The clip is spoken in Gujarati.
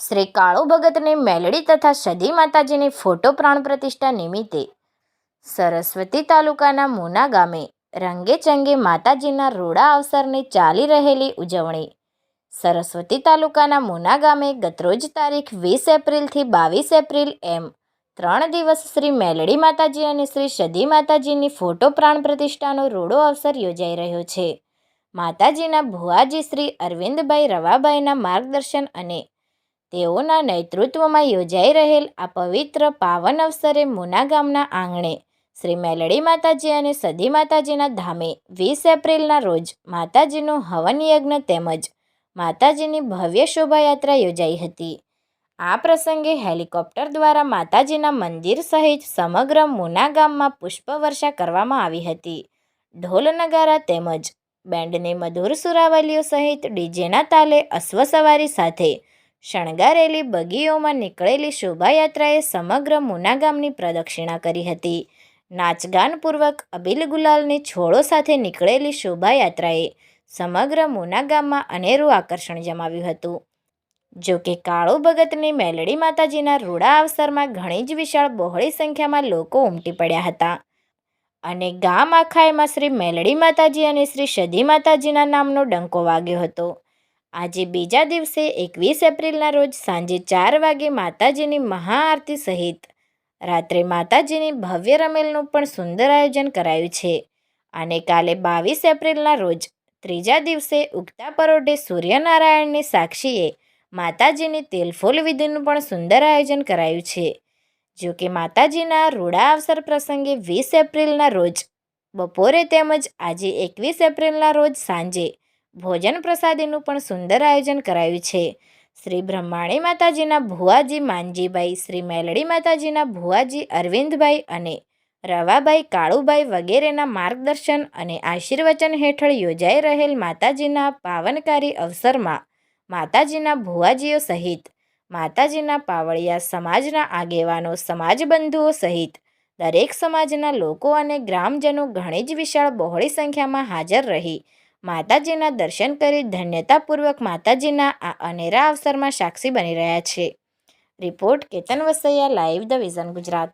શ્રી કાળુ ભગતને મેલડી તથા સદી માતાજીની ફોટો પ્રાણ પ્રતિષ્ઠા નિમિત્તે સરસ્વતી તાલુકાના મુના ગામે રંગેચંગે માતાજીના રોડા અવસરની ચાલી રહેલી ઉજવણી. સરસ્વતી તાલુકાના મુના ગામે ગતરોજ તારીખ વીસ એપ્રિલથી બાવીસ એપ્રિલ એમ ત્રણ દિવસ શ્રી મેલડી માતાજી અને શ્રી સદી માતાજીની ફોટો પ્રાણ પ્રતિષ્ઠાનો રોડો અવસર યોજાઈ રહ્યો છે. માતાજીના ભુવાજી શ્રી અરવિંદભાઈ રવાભાઈના માર્ગદર્શન અને તેઓના નેતૃત્વમાં યોજાઈ રહેલ આ પવિત્ર પાવન અવસરે મુના ગામના આંગણે શ્રી મેલડી માતાજી અને સદી માતાજીના ધામે વીસ એપ્રિલના રોજ માતાજીનું હવન યજ્ઞ તેમજ માતાજીની ભવ્ય શોભાયાત્રા યોજાઈ હતી. આ પ્રસંગે હેલિકોપ્ટર દ્વારા માતાજીના મંદિર સહિત સમગ્ર મુના ગામમાં પુષ્પવર્ષા કરવામાં આવી હતી. ઢોલ નગારા તેમજ બેન્ડની મધુર સુરાવલીઓ સહિત ડીજેના તાલે અશ્વસવારી સાથે શણગારેલી બગીઓમાં નીકળેલી શોભાયાત્રાએ સમગ્ર મુના ગામની પ્રદક્ષિણા કરી હતી. નાચગાનપૂર્વક અબીલ ગુલાલની છોડો સાથે નીકળેલી શોભાયાત્રાએ સમગ્ર મુના ગામમાં અનેરું આકર્ષણ જમાવ્યું હતું. જો કે કાળુ ભગતની મેલડી માતાજીના રૂડા અવસરમાં ઘણી જ વિશાળ બહોળી સંખ્યામાં લોકો ઉમટી પડ્યા હતા. અને ગામ આખાયમાં શ્રી મેલડી માતાજી અને શ્રી સદી માતાજીના નામનો ડંકો વાગ્યો હતો. આજે બીજા દિવસે એકવીસ એપ્રિલના રોજ સાંજે ચાર વાગે માતાજીની મહાઆરતી સહિત રાત્રે માતાજીની ભવ્ય રમેલનું પણ સુંદર આયોજન કરાયું છે. અને કાલે બાવીસ એપ્રિલના રોજ ત્રીજા દિવસે ઉગતા પરોઢે સૂર્યનારાયણની સાક્ષીએ માતાજીની તેલફોલ વિધિનું પણ સુંદર આયોજન કરાયું છે. જો કે માતાજીના રૂડા અવસર પ્રસંગે વીસ એપ્રિલના રોજ બપોરે તેમજ આજે એકવીસ એપ્રિલના રોજ સાંજે ભોજન પ્રસાદીનું પણ સુંદર આયોજન કરાયું છે. શ્રી બ્રહ્માણી માતાજીના ભુવાજી માનજીભાઈ, શ્રી મેલડી માતાજીના ભુવાજી અરવિંદભાઈ અને રવાભાઈ કાળુભાઈ વગેરેના માર્ગદર્શન અને આશીર્વચન હેઠળ યોજાઈ રહેલ માતાજીના પાવનકારી અવસરમાં માતાજીના ભુવાજીઓ સહિત માતાજીના પાવળિયા સમાજના આગેવાનો, સમાજબંધુઓ સહિત દરેક સમાજના લોકો અને ગ્રામજનો ઘણી જ વિશાળ બહોળી સંખ્યામાં હાજર રહી માતાજીના દર્શન કરી ધન્યતાપૂર્વક માતાજીના આ અનેરા અવસરમાં સાક્ષી બની રહ્યા છે. Report Ketan Vasaiya, live the vision Gujarat.